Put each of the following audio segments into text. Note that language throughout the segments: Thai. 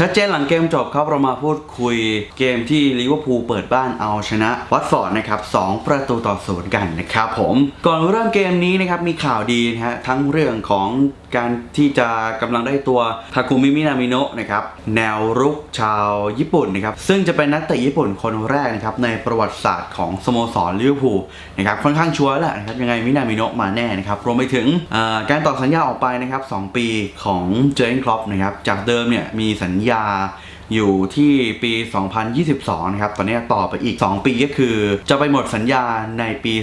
ชัดเจนหลังเกมจบครับเรามาพูดคุยเกมที่ลิเวอร์พูลเปิดบ้านเอาชนะวัตฟอร์ดนะครับ2ประตูต่อศูนย์กันนะครับผมก่อนเริ่มเกมนี้นะครับมีข่าวดีนะฮะทั้งเรื่องของ การที่จะกำลังได้ตัวทาคุมิมินามิโนะนะครับแนวรุกชาวญี่ปุ่นนะครับซึ่งจะเป็นนักเตะญี่ปุ่นคนแรกนะครับในประวัติศาสตร์ของสโมสรลิเวอร์พูลนะครับค่อนข้างชัวร์แหละนะครับยังไงมินามิโนะมาแน่นะครับรวมไปถึงการต่อสัญญาออกไปนะครับ2ปีของเจอร์เกนคลอปนะครับจากเดิมเนี่ยมีสัญญา อยู่ที่ปี 2022 นะครับ ตอนนี้ต่อไปอีก 2 ปีก็คือ จะไปหมดสัญญาในปี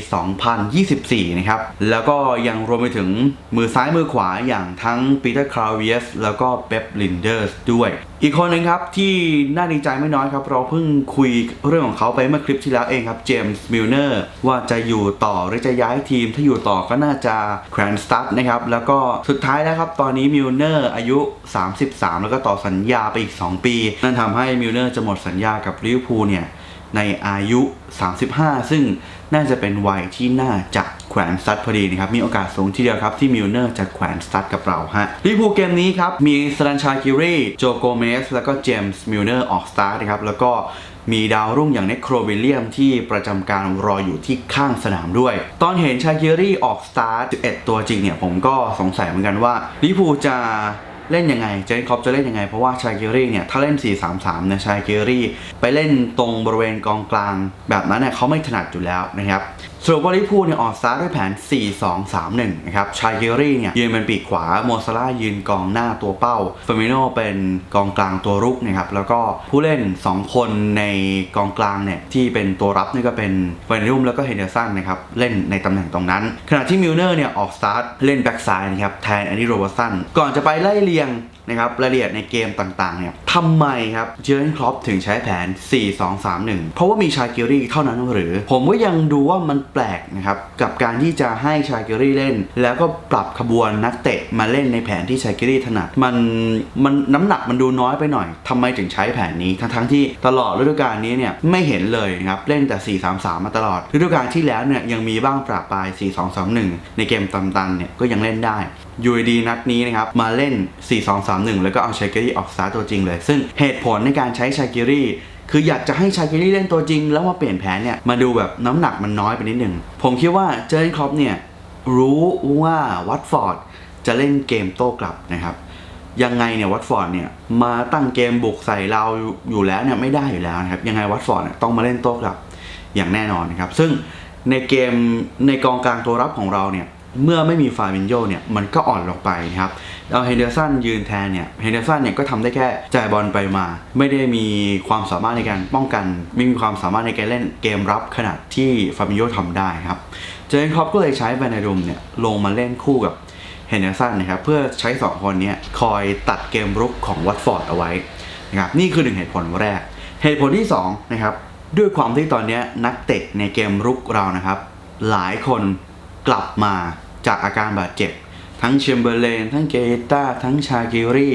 2024 นะครับ แล้วก็ยังรวมไปถึงมือซ้ายมือขวาอย่างทั้งปีเตอร์คลาวเวียสแล้วก็เ e ปลินเดอร์สด้วย อีกคนหนึ่งครับที่น่าดีใจไม่น้อยครับ เราเพิ่งคุยเรื่องของเขาไปเมื่อคลิปที่แล้วเองครับเจมส์มิลเนอร์ว่าจะอยู่ต่อหรือจะย้ายทีมถ้าอยู่ต่อก็น่าจะแขวนสตั๊ดนะครับ แล้วก็สุดท้ายแล้วครับ ตอนนี้มิลเนอร์อายุ 33 แล้วก็ต่อสัญญาไปอีก 2 ปี นั่นทำให้มิลเนอร์จะหมดสัญญากับลิเวอร์พูลเนี่ยในอายุ 35 ซึ่งน่าจะเป็นวัยที่น่าจะ แขวนสตัดพอดีนะครับ มีโอกาสสูงทีเดียวครับ ที่มิลเนอร์จะแขวนสตัดกับเราฮะลิเวอร์พูลเกมนี้ครับ มีสลันชาคิรีโจโกเมส แล้วก็เจมส์มิลเนอร์ออกสตาร์ทนะครับ แล้วก็มีดาวรุ่งอย่างเนโครวิลเลียมที่ประจำการรออยู่ที่ข้างสนามด้วย ตอนเห็นชาคิรี่ออกสตาร์ท11 ตัวจริงเนี่ย ผมก็สงสัยเหมือนกันว่าลิเวอร์พูลจะเล่นยังไง เจนคอปจะเล่นยังไง เพราะว่าชาเกอรี่เนี่ย ถ้าเล่น 4-3-3เนี่ยชาเกอรี่ ไปเล่นตรงบริเวณกองกลาง แบบนั้นเนี่ยเขาไม่ถนัดอยู่แล้วนะครับ สรุปว่าลิพูเนี่ยออกสตาร์ด้วยแผน 4-2-3-1 นะครับ ชายเกอรี่เนี่ยยืนเป็นปีกขวา โมซาร่ายืนกองหน้าตัวเป้าเฟอร์มิโนเป็นกองกลางตัวรุกนะครับ แล้วก็ผู้เล่น 2 คนในกองกลางเนี่ยที่เป็นตัวรับนี่ก็เป็นเฟอร์นุมแล้วก็เฮนเดอร์สันนะครับ เล่นในตำแหน่งตรงนั้น ขณะที่มิลเนอร์เนี่ยออกสตาร์ทเล่นแบ็กซ้ายนะครับแทนแอนดี้โรเบอร์สันก่อนจะไปไล่เรียง นะครับรายละเอียดในเกมต่างๆเนี่ยทำไมครับเจอร์นคลอปถึงใช้แผน 4-2-3-1 เพราะว่ามีชาเกอรี่เท่านั้นหรือ ผมก็ยังดูว่ามันแปลกนะครับ กับการที่จะให้ชาเกอรี่เล่น แล้วก็ปรับขบวนนักเตะมาเล่นในแผนที่ชาเกอรี่ถนัดมันมันน้ำหนักมันดูน้อยไปหน่อยทำไมถึงใช้แผนนี้ทั้งๆที่ตลอดฤดูกาลนี้เนี่ยไม่เห็นเลยนะครับเล่นแต่ 4-3-3 มาตลอดฤดูกาลที่แล้วเนี่ยยังมีบ้างปราบปราย 4-2-3-1 ในเกมตันๆเนี่ยก็ยังเล่นได้ยูดีนัดนี้นะครับ มาเล่น 4-2-3-1 แล้วก็เอาชาเกรี่ออกสตาร์ตัวจริงเลย ซึ่งเหตุผลในการใช้ชาเกรี่คืออยากจะให้ชาเกรี่เล่นตัวจริง แล้วมาเปลี่ยนแผนเนี่ยมาดูแบบน้ำหนักมันน้อยไปนิดหนึ่งผมคิดว่าเจอร์นครอปเนี่ยรู้ว่าวัตฟอร์ดจะเล่นเกมโต้กลับนะครับยังไงเนี่ยวัตฟอร์ดเนี่ยมาตั้งเกมบุกใส่เราอยู่แล้วเนี่ยไม่ได้อยู่แล้วนะครับยังไงวัตฟอร์ดเนี่ยต้องมาเล่นโต้กลับอย่างแน่นอนนะครับซึ่งในเกมในกองกลางตัวรับของเราเนี่ย เมื่อไม่มีฟาบินโยเนี่ยมันก็อ่อนลงไปนะครับเอาเฮนเดอร์สันยืนแทนเนี่ยเฮนเดอร์สันเนี่ยก็ทำได้แค่จ่ายบอลไปมา ไม่ได้มีความสามารถในการป้องกัน ไม่มีความสามารถในการเล่นเกมรับขนาดที่ฟาบินโยทำได้ครับเจนครอปก็เลยใช้แบนารุมเนี่ยลงมาเล่นคู่กับเฮนเดอร์สันนะครับเพื่อใช้ 2 คนนี้คอยตัดเกมรุกของวัตฟอร์ดเอาไว้นะครับนี่คือหนึ่งเหตุผลแรก เหตุผลที่สองนะครับด้วยความที่ตอนนี้นักเตะในเกมรุกเรานะครับ หลายคนกลับมา จากอาการบาดเจ็บ ทั้งเชมเบอร์เลนทั้งเกตาทั้งชาเกรี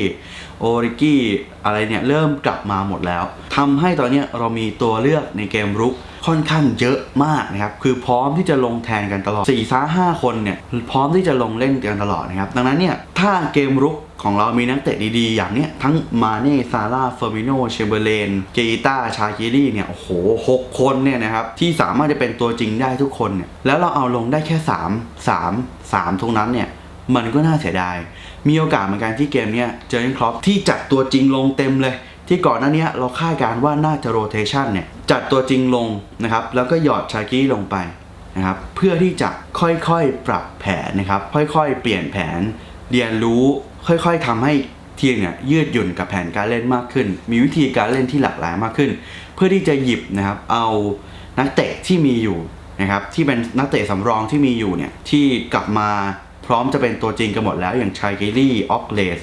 โอริกี้อะไรเนี่ย เริ่มกลับมาหมดแล้วทำให้ตอนนี้เรามีตัวเลือกในเกมรุก ค่อนข้างเยอะมากนะครับ คือพร้อมที่จะลงแทนกันตลอด4ี่าห้าคนเนี่ย พร้อมที่จะลงเล่นกันตลอดนะครับ ดังนั้นเนี่ย ถ้าเกมรุกของเรามีนักเตะดีๆ อย่างเนี้ยทั้งมาเน่ซาร่าเฟอร์มิโนเชมเบอร์เลนเกตาชาคิรีเนี่ย โอ้โหหกคนเนี่ยนะครับ ที่สามารถจะเป็นตัวจริงได้ทุกคนเนี่ย แล้วเราเอาลงได้แค่ 3 3 3ตรงนั้นเนี่ยมันก็น่าเสียดาย มีโอกาสเหมือนกันที่เกมเนี้ยเจอร์เกนครอปที่จัดตัวจริงลงเต็มเลย ที่ก่อนหน้านี้เราคาดการณ์ว่าน่าจะโรเทชันเนี่ยจัดตัวจริงลงนะครับแล้วก็หยอดชากี้ลงไปนะครับเพื่อที่จะค่อยๆปรับแผนนะครับค่อยๆ เปลี่ยนแผน เรียนรู้ค่อยๆทำให้ทีมเนี่ยยืดหยุ่นกับแผนการเล่นมากขึ้น มีวิธีการเล่นที่หลากหลายมากขึ้น เพื่อที่จะหยิบนะครับเอานักเตะที่มีอยู่นะครับที่เป็นนักเตะสำรองที่มีอยู่เนี่ยที่กลับมาพร้อมจะเป็นตัวจริงกันหมดแล้วอย่างชายเกลี่ออกเลส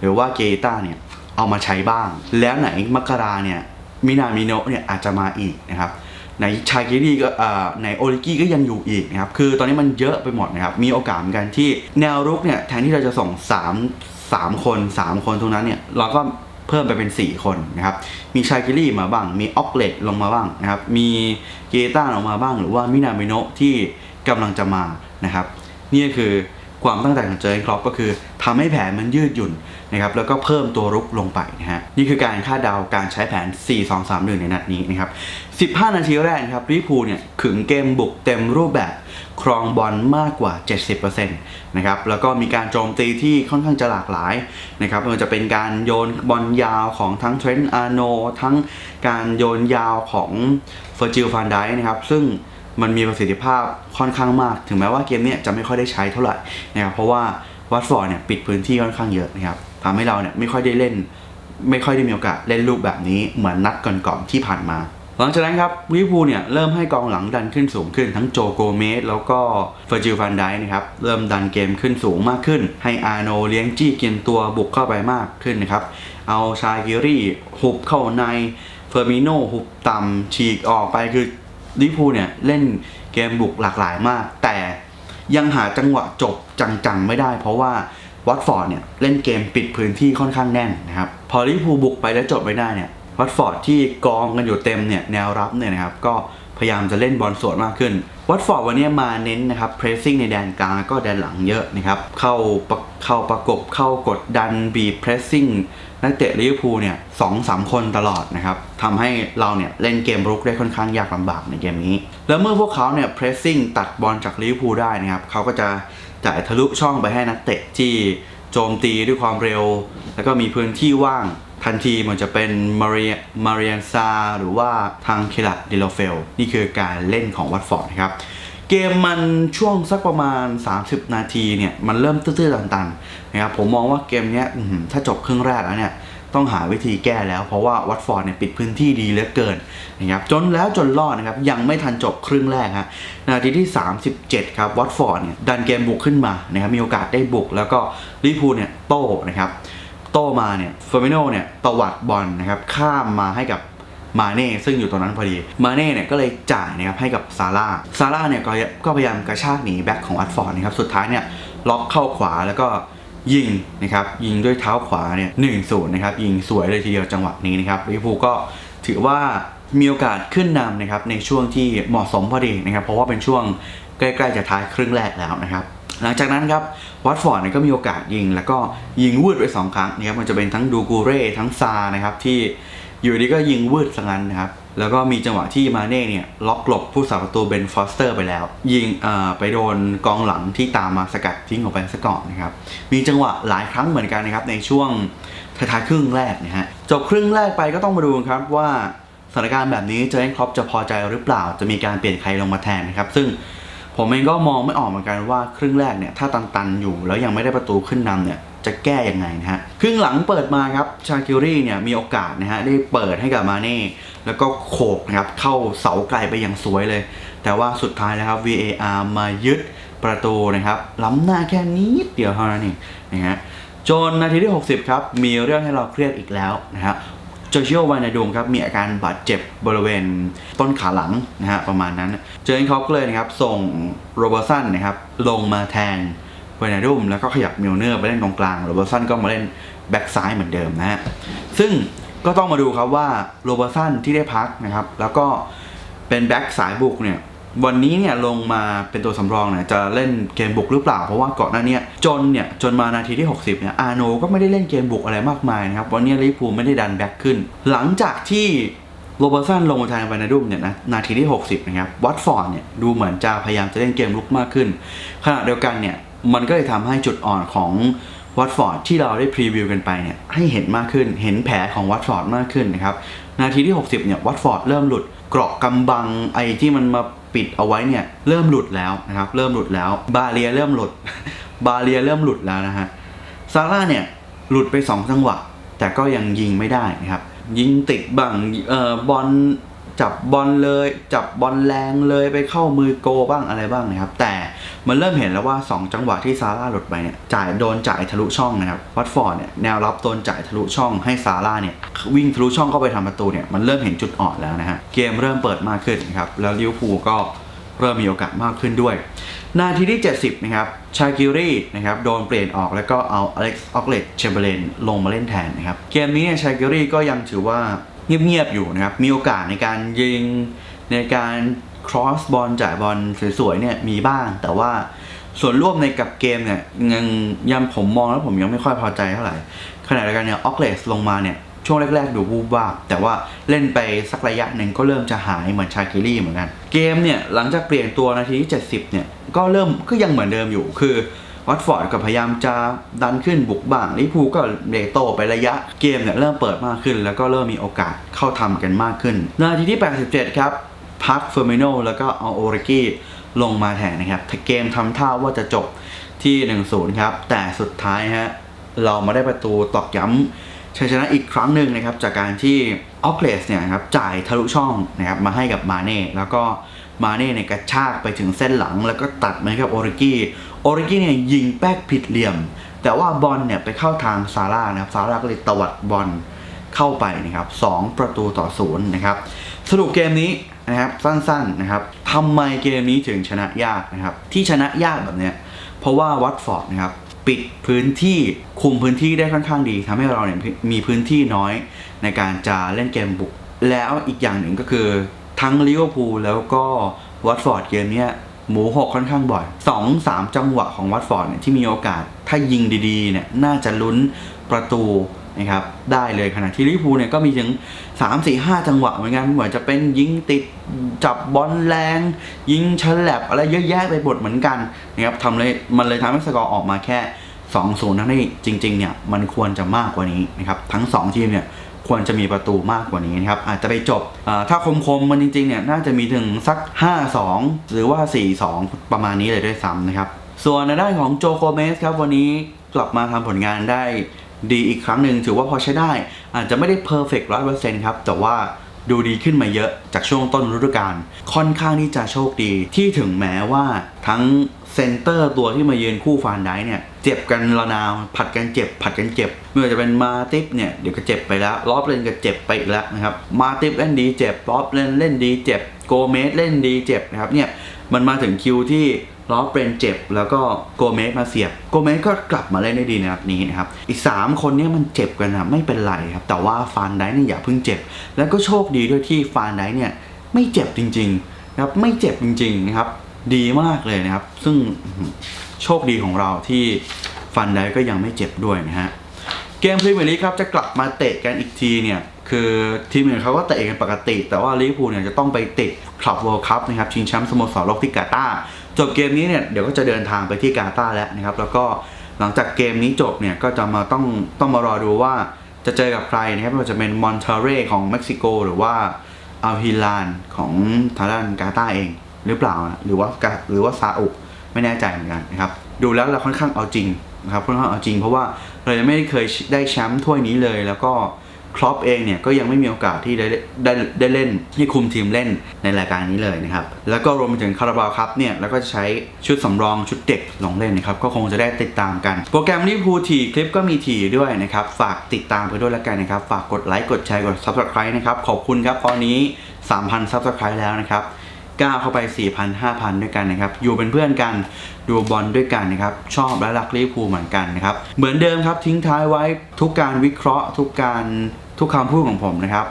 หรือว่าเกต้าเนี่ย เอามาใช้บ้าง แล้วไหนมักราเนี่ยมินามิโนะเนี่ยอาจจะมาอีกนะครับในชาเกลี่ก็ในโอริกี้ก็ยังอยู่อีกนะครับคือตอนนี้มันเยอะไปหมดนะครับมีโอกาสเหมือนกันที่แนวรุกเนี่ยแทนที่เราจะส่ง 3 3 คน 3 คนตรงนั้นเนี่ยเราก็เพิ่มไปเป็น 4 คนนะครับมีชายกิลี่มาบ้าง มีออกเลตลงมาบ้างนะครับมีเกต้าลงมาบ้างหรือว่ามินามิโนะที่กำลังจะมานะครับนี่คือ ความตั้งใจของเจอร์เกนคล็อปก็คือทำให้แผนมันยืดหยุ่นนะครับแล้วก็เพิ่มตัวรุกลงไปนะฮะนี่คือการคาดเดาการใช้แผน 4-2-3-1 ในนัดนี้นะครับ 15 นาทีแรกครับลิพูเนี่ยขึงเกมบุกเต็มรูปแบบครองบอลมากกว่า 70%นะครับแล้วก็มีการโจมตีที่ค่อนข้างจะหลากหลายนะครับม่ว่าจะเป็นการโยนบอลยาวของทั้งเทรนต์อาโนทั้งการโยนยาวของเฟอร์จิลฟานไดนะครับซึ่ง มันมีประสิทธิภาพค่อนข้างมาก ถึงแม้ว่าเกมนี้จะไม่ค่อยได้ใช้เท่าไหร่นะครับเพราะว่าวัตฟอร์ดเนี่ยปิดพื้นที่ค่อนข้างเยอะนะครับทำให้เราเนี่ยไม่ค่อยได้เล่น ไม่ค่อยได้มีโอกาสเล่นลูกแบบนี้เหมือนนัดก่อนๆที่ผ่านมา หลังจากนั้นครับลิเวอร์พูลเนี่ยเริ่มให้กองหลังดันขึ้นสูงขึ้นทั้งโจโกเมสแล้วก็เฟอร์จิลฟันไดนะครับเริ่มดันเกมขึ้นสูงมากขึ้น ให้อาโนเลี้ยงจี้เกียนตัวบุกเข้าไปมากขึ้นนะครับเอาชากิรี่หุบเข้าในเฟอร์มิโนหุบต่ำฉีกออกไปคือ ลิพูเนี่ยเล่นเกมบุกหลากหลายมาก แต่ยังหาจังหวะจบจังๆไม่ได้ เพราะว่าวัตฟอร์ดเนี่ยเล่นเกมปิดพื้นที่ค่อนข้างแน่นนะครับพอลิพูบุกไปแล้วจบไม่ได้เนี่ยวัตฟอร์ดที่กองกันอยู่เต็มเนี่ยแนวรับเนี่ยนะครับก็ พยายามจะเล่นบอลสวนมากขึ้น วัตฟอร์ดวันนี้มาเน้นนะครับเพรสซิ่งในแดนกลางแล้วก็แดนหลังเยอะนะครับ เข้าเข้าประกบเข้ากดดันบีเพรสซิ่งนักเตะลิเวอร์พูลเนี่ยสองสามคนตลอดนะครับทำให้เราเนี่ยเล่นเกมรุกได้ค่อนข้างยากลำบากในเกมนี้ แล้วเมื่อพวกเขาเนี่ยเพรสซิ่งตัดบอลจากลิเวอร์พูลได้นะครับเขาก็จะจ่ายทะลุช่องไปให้นักเตะที่โจมตีด้วยความเร็ว แล้วก็มีพื้นที่ว่าง ทันทีมันจะเป็นมาเรียมาเรียนซาหรือว่าทางเคลัดเดโลเฟล นี่คือการเล่นของวัตฟอร์ดนะครับ เกมมันช่วงสักประมาณ 30 นาทีเนี่ย มันเริ่มตื้อๆตันๆนะครับผมมองว่าเกมนี้ถ้าจบครึ่งแรกแล้วเนี่ยต้องหาวิธีแก้แล้วเพราะว่าวัตฟอร์ดเนี่ยปิดพื้นที่ดีเหลือเกินนะครับจนแล้วจนรอดนะครับยังไม่ทันจบครึ่งแรกฮะนาทีที่ 37 ครับวัตฟอร์ดเนี่ยดันเกมบุกขึ้นมานะครับมีโอกาสได้บุกแล้วก็ลิพูเนี่ยโต้นะครับ โตมาเนี่ยเฟอร์มิโนเนี่ยตวัดบอลนะครับข้ามมาให้กับมาเน่ซึ่งอยู่ตรงนั้นพอดี มาเน่เนี่ยก็เลยจ่ายนะครับให้กับซาร่าซาร่าเนี่ยก็ก็พยายามกระชากหนีแบ็คของวัตฟอร์ดนะครับสุดท้ายเนี่ยล็อกเข้าขวาแล้วก็ยิงนะครับยิงด้วยเท้าขวาเนี่ยหนึ่งศูนย์นะครับยิงสวยเลยทีเดียวจังหวะนี้นะครับลิเวอร์พูลก็ถือว่ามีโอกาสขึ้นนำนะครับในช่วงที่เหมาะสมพอดีนะครับเพราะว่าเป็นช่วงใกล้ ๆ จะท้ายครึ่งแรกแล้วนะครับ หลังจากนั้นครับวัตฟอร์ดเนี่ยก็มีโอกาสยิง แล้วก็ยิงวืดไปสองครั้งนะครับมันจะเป็นทั้งดูกูเร่ทั้งซานะครับที่อยู่ดีก็ยิงวืดสังนั้นนะครับแล้วก็มีจังหวะที่มาเน่เนี่ยล็อกหลบผู้สาประตูเบนฟอสเตอร์ไปแล้ว ยิงอ่าไปโดนกองหลังที่ตามมาสกัดทิ้งออกไปซะก่อนนะครับมีจังหวะหลายครั้งเหมือนกันนะครับในช่วงท้ายๆครึ่งแรกนะฮะจบครึ่งแรกไปก็ต้องมาดูครับว่าสถานการณ์แบบนี้เจอร์เกนคล็อปจะพอใจหรือเปล่าจะมีการเปลี่ยนใครลงมาแทนนะครับซึ่ง ผมเองก็มองไม่ออกเหมือนกันว่าครึ่งแรกเนี่ยถ้าตันๆอยู่แล้วยังไม่ได้ประตูขึ้นนำเนี่ยจะแก้ยังไงนะฮะ ครึ่งหลังเปิดมาครับ ชาคิรี่เนี่ยมีโอกาสนะฮะได้เปิดให้กับมาเน่ แล้วก็โขกนะครับเข้าเสาไกลไปอย่างสวยเลย แต่ว่าสุดท้ายแล้วครับ VAR มายึดประตูนะครับ ล้ำหน้าแค่นิดเดียวเท่านั้นเองนะฮะ จนนาทีที่ 60 ครับ มีเรื่องให้เราเครียดอีกแล้วนะฮะ โจชิโอวานาดูมครับมีอาการบาดเจ็บบริเวณต้นขาหลังนะฮะประมาณนั้น เจอร์เกนคอปเลยนะครับส่งโรเบอร์สันนะครับลงมาแทนวานาดูมแล้วก็ขยับมิลเนอร์ไปเล่นตรงกลางโรเบอร์สันก็มาเล่นแบ็กซ้ายเหมือนเดิมนะฮะซึ่งก็ต้องมาดูครับว่าโรเบอร์สันที่ได้พักนะครับแล้วก็เป็นแบ็กสายบุกเนี่ย วันนี้เนี่ยลงมาเป็นตัวสำรองเนี่ยจะเล่นเกมบุกหรือเปล่า เพราะว่าก่อนหน้าเนี้จนเนี่ยจนมานาทีที่ 60เนี่ยอาโนก็ไม่ได้เล่นเกมบุกอะไรมากมายนะครับวันนี้ลิเวอร์พูลไม่ได้ดันแบ็กขึ้น หลังจากที่โรเบอร์สันลงมาแทนวานาดุมเนี่ยนะนาทีที่ 60นะครับวัตฟอร์ดเนี่ยดูเหมือนจะพยายามจะเล่นเกมลุกมากขึ้น ขณะเดียวกันเนี่ยมันก็เลยทำให้จุดอ่อนของวัตฟอร์ดที่เราได้พรีวิวกันไปเนี่ยให้เห็นมากขึ้นเห็นแผลของวัตฟอร์ดมากขึ้นนะครับนาทีที่ 60เนี่ยวัตฟอร์ดเริ่มหลุด เกราะกำบังไอ้ที่มันมาปิดเอาไว้เนี่ยเริ่มหลุดแล้วนะครับ เริ่มหลุดแล้ว บาเรียเริ่มหลุด บาเรียเริ่มหลุดแล้วนะฮะซาร่าเนี่ยหลุดไปสองจังหวะ แต่ก็ยังยิงไม่ได้นะครับ ยิงติดบังเอ่อบอล จับบอลเลย จับบอลแรงเลยไปเข้ามือโกบ้างอะไรบ้างนะครับ แต่มันเริ่มเห็นแล้วว่า 2 จังหวะที่ซาร่าหลุดไปเนี่ยจ่ายโดนจ่ายทะลุช่องนะครับวัตฟอร์ดเนี่ยแนวรับโดนจ่ายทะลุช่องให้ซาร่าเนี่ยวิ่งทะลุช่องเข้าไปทำประตูเนี่ยมันเริ่มเห็นจุดอ่อนแล้วนะฮะเกมเริ่มเปิดมากขึ้นนะครับแล้วลิเวอร์พูลก็เริ่มมีโอกาสมากขึ้นด้วย นาทีที่ 70 นะครับ ชาคิรีนะครับ โดนเปลี่ยนออกแล้วก็เอาอเล็กซ์ ออกเลตเชมเบเลนลงมาเล่นแทนนะครับ เกมนี้เนี่ย ชาคิรีก็ยังถือว่า เงียบๆอยู่นะครับ มีโอกาสในการยิงในการครอสบอลจ่ายบอลสวยๆเนี่ยมีบ้าง แต่ว่าส่วนร่วมในกับเกมเนี่ยยังยังผมมองแล้วผมยังไม่ค่อยพอใจเท่าไหร่ขณะเดียวกันเนี่ยออกเลสลงมาเนี่ยช่วงแรกๆดูวูบวาบแต่ว่าเล่นไปสักระยะหนึ่งก็เริ่มจะหายเหมือนชาคิรี่เหมือนกัน เกมเนี่ยหลังจากเปลี่ยนตัวนาทีที่ 70 เนี่ยก็เริ่มก็ยังเหมือนเดิมอยู่คือ วัตฟอร์ดก็พยายามจะดันขึ้นบุกบ้างลิพูก็เบรกโตไประยะเกมเนี่ยเริ่มเปิดมากขึ้น แล้วก็เริ่มมีโอกาสเข้าทำกันมากขึ้น นาทีที่ 87 ครับพักเฟอร์มิโนแล้วก็เอาโอริกี้ลงมาแทนนะครับเกมทำท่าว่าจะจบที่ 1-0 ครับ แต่สุดท้ายฮะเรามาได้ประตูตอกย้ำชัยชนะอีกครั้งหนึ่งนะครับ จากการที่ออกเลสเนี่ยครับจ่ายทะลุช่องนะครับมาให้กับมาเน่แล้วก็มาเน่เนี่ยกระชากไปถึงเส้นหลัง แล้วก็ตัดมาให้กับโอริกี้ โอริกี้เนี่ยยิงแป๊กผิดเหลี่ยม แต่ว่าบอลเนี่ยไปเข้าทางซาร่านะครับซาร่าก็เลยตวัดบอลเข้าไปนะครับ2ประตูต่อศูนย์นะครับสรุปเกมนี้นะครับสั้นๆนะครับทำไมเกมนี้ถึงชนะยากนะครับที่ชนะยากแบบเนี้ยเพราะว่าวัตฟอร์ดนะครับปิดพื้นที่คุมพื้นที่ได้ค่อนข้างดีทำให้เราเนี่ยมีพื้นที่น้อยในการจะเล่นเกมบุก แล้วอีกอย่างหนึ่งก็คือทั้งลิเวอร์พูลแล้วก็วัตฟอร์ดเกมเนี้ย หมูหกค่อนข้างบ่อย 2 3 จังหวะของวัตฟอร์ดเนี่ยที่มีโอกาสถ้ายิงดีๆเนี่ยน่าจะลุ้นประตูนะครับได้เลยขณะที่ลิเวอร์พูลเนี่ยก็มีถึง 3 4 5 จังหวะเหมือนกันเหมือนจะเป็นยิงติดจับบอลแรง ยิงฉลับอะไรเยอะแยะไปหมดเหมือนกันนะครับทำเลยมันเลยทำให้สกอร์ออกมาแค่2-0ทั้งที่จริงๆเนี่ยมันควรจะมากกว่านี้นะครับทั้ง 2 ทีมเนี่ย ควรจะมีประตูมากกว่านี้นะครับ อาจจะไปจบถ้าคมๆมันจริงๆเนี่ยน่าจะมีถึงสัก 5-2 หรือว่า 4-2 ประมาณนี้เลยด้วยซ้ำนะครับ ส่วนในด้านของโจโคเมสครับวันนี้กลับมาทำผลงานได้ดีอีกครั้งหนึ่งถือว่าพอใช้ได้ อาจจะไม่ได้เพอร์เฟกต์ร้อยเปอร์เซ็นต์ครับแต่ว่า ดูดีขึ้นมาเยอะจากช่วงต้นฤดูกาลค่อนข้างที่จะโชคดีที่ถึงแม้ว่าทั้งเซนเตอร์ตัวที่มายืนคู่ฟานไดค์เนี่ยเจ็บกันระนาวผัดกันเจ็บ ผัดกันเจ็บไม่ว่าจะเป็นมาติฟเนี่ยเดี๋ยวก็เจ็บไปแล้วลอบเลนก็เจ็บไปอีกแล้วนะครับมาติฟเล่นดีเจ็บลอบเลนเล่นดีเจ็บโกเมสเล่นดีเจ็บนะครับเนี่ยมันมาถึงคิวที่ ล้อเบรนเจ็บ แล้วก็โกเมสมาเสียบ โกเมสก็กลับมาเล่นได้ดีในนัดนี้นะครับ อีก 3 คนนี้มันเจ็บกันนะไม่เป็นไรครับ แต่ว่าฟานไดเนี่ยอย่าเพิ่งเจ็บ แล้วก็โชคดีด้วยที่ฟานไดเนี่ยไม่เจ็บจริงๆนะครับ ไม่เจ็บจริงๆนะครับ ดีมากเลยนะครับ ซึ่งโชคดีของเราที่ฟานไดก็ยังไม่เจ็บด้วยนะฮะ เกมพรีเมียร์ลีกครับจะกลับมาเตะกันอีกทีเนี่ยคือทีมอื่นเขาก็เตะกันปกติ แต่ว่าลิเวอร์พูลเนี่ยจะต้องไปติดคลับเวิลด์คัพนะครับชิงแชมป์สโมสรโลกที่กาตาร์ จบเกมนี้เนี่ยเดี๋ยวก็จะเดินทางไปที่กาตาร์แล้วนะครับ แล้วก็หลังจากเกมนี้จบเนี่ยก็จะมาต้องต้องมารอดูว่าจะเจอกับใครนะครับว่าจะเป็นมอนเทเรของเม็กซิโก หรือว่าอัลฮิลานของทางด้านกาตาร์เองหรือเปล่านะหรือว่ากาหรือว่าซาอุไม่แน่ใจเหมือนกันนะครับดูแล้วเราค่อนข้างเอาจริงนะครับค่อนข้างเอาจริง เพราะว่าเรายังไม่เคยได้แชมป์ถ้วยนี้เลยแล้วก็ ครอปเองเนี่ยก็ยังไม่มีโอกาสที่ได้ได้ได้เล่นที่คุมทีมเล่นในรายการนี้เลยนะครับ แล้วก็รวมไปถึงคาราบาวครับเนี่ยแล้วก็จะใช้ชุดสำรองชุดเด็กลงเล่นนะครับ ก็คงจะได้ติดตามกัน โปรแกรมลิเวอร์พูทีคลิปก็มีทีด้วยนะครับ ฝากติดตามไปด้วยแล้วกันนะครับ ฝากกดไลค์กดแชร์กด subscribe นะครับ ขอบคุณครับตอนนี้ 3,000 subscribe แล้วนะครับก้าวเข้าไป 4,000 5,000 ด้วยกันนะครับ อยู่เป็นเพื่อนกัน ดูบอลด้วยกันนะครับ ชอบและรักลิเวอร์พูลเหมือนกันนะครับ เหมือนเดิมครับทิ้งท้ายไว้ทุกการวิเคราะห์ ทุกการทุกคำพูดของผมนะครับ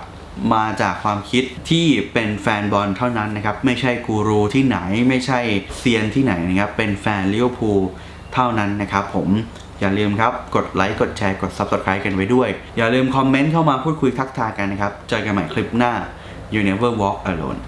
มาจากความคิดที่เป็นแฟนบอลเท่านั้นนะครับ ไม่ใช่กูรูที่ไหนไม่ใช่เซียนที่ไหนนะครับ เป็นแฟนลิเวอร์พูลเท่านั้นนะครับผมอย่าลืมครับ กดไลค์กดแชร์กด Subscribe กันไว้ด้วย อย่าลืมคอมเมนต์เข้ามาพูดคุยทักทายกันนะครับ เจอกันใหม่คลิปหน้า You never walk alone